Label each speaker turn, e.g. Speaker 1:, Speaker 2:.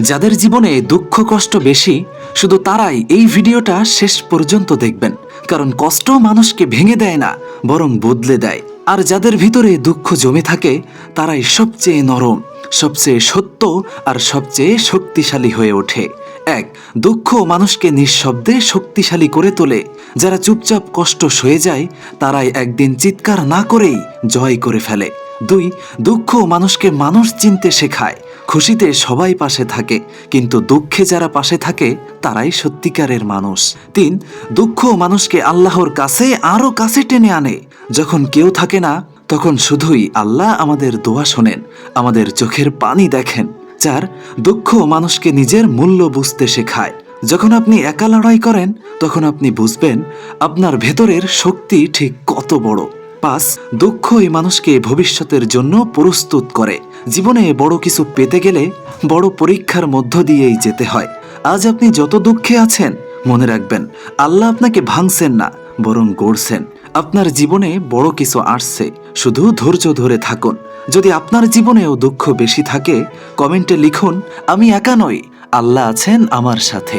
Speaker 1: যাদের জীবনে দুঃখ কষ্ট বেশি, শুধু তারাই এই ভিডিওটা শেষ পর্যন্ত দেখবেন। কারণ কষ্ট মানুষকে ভেঙে দেয় না, বরং বদলে দেয়। আর যাদের ভিতরে দুঃখ জমে থাকে, তারাই সবচেয়ে নরম, সবচেয়ে সত্য আর সবচেয়ে শক্তিশালী হয়ে ওঠে। এক, দুঃখ মানুষকে নিঃশব্দে শক্তিশালী করে তোলে। যারা চুপচাপ কষ্ট সয়ে যায়, তারাই একদিন চিৎকার না করেই জয় করে ফেলে। দুই, দুঃখ মানুষকে মানুষ চিনতে শেখায়। খুশিতে সবাই পাশে থাকে, কিন্তু দুঃখে যারা পাশে থাকে, তারাই সত্যিকারের মানুষ। তিন, দুঃখ মানুষকে আল্লাহর কাছে আরও কাছে টেনে আনে। যখন কেউ থাকে না, তখন শুধুই আল্লাহ আমাদের দোয়া শোনেন, আমাদের চোখের পানি দেখেন। চার, দুঃখ মানুষকে নিজের মূল্য বুঝতে শেখায়। যখন আপনি একা লড়াই করেন, তখন আপনি বুঝবেন, আপনার ভেতরের শক্তি ঠিক কত বড়। পাঁচ দুঃখই মানুষকে ভবিষ্যতের জন্য প্রস্তুত করে। জীবনে বড় কিছু পেতে গেলে বড় পরীক্ষার মধ্য দিয়েই যেতে হয়। আজ আপনি যত দুঃখে আছেন, মনে রাখবেন, আল্লাহ আপনাকে ভাঙছেন না, বরং গড়ছেন। আপনার জীবনে বড় কিছু আসছে, শুধু ধৈর্য ধরে থাকুন। যদি আপনার জীবনেও দুঃখ বেশি থাকে, কমেন্টে লিখুন, আমি একা নই, আল্লাহ আছেন আমার সাথে।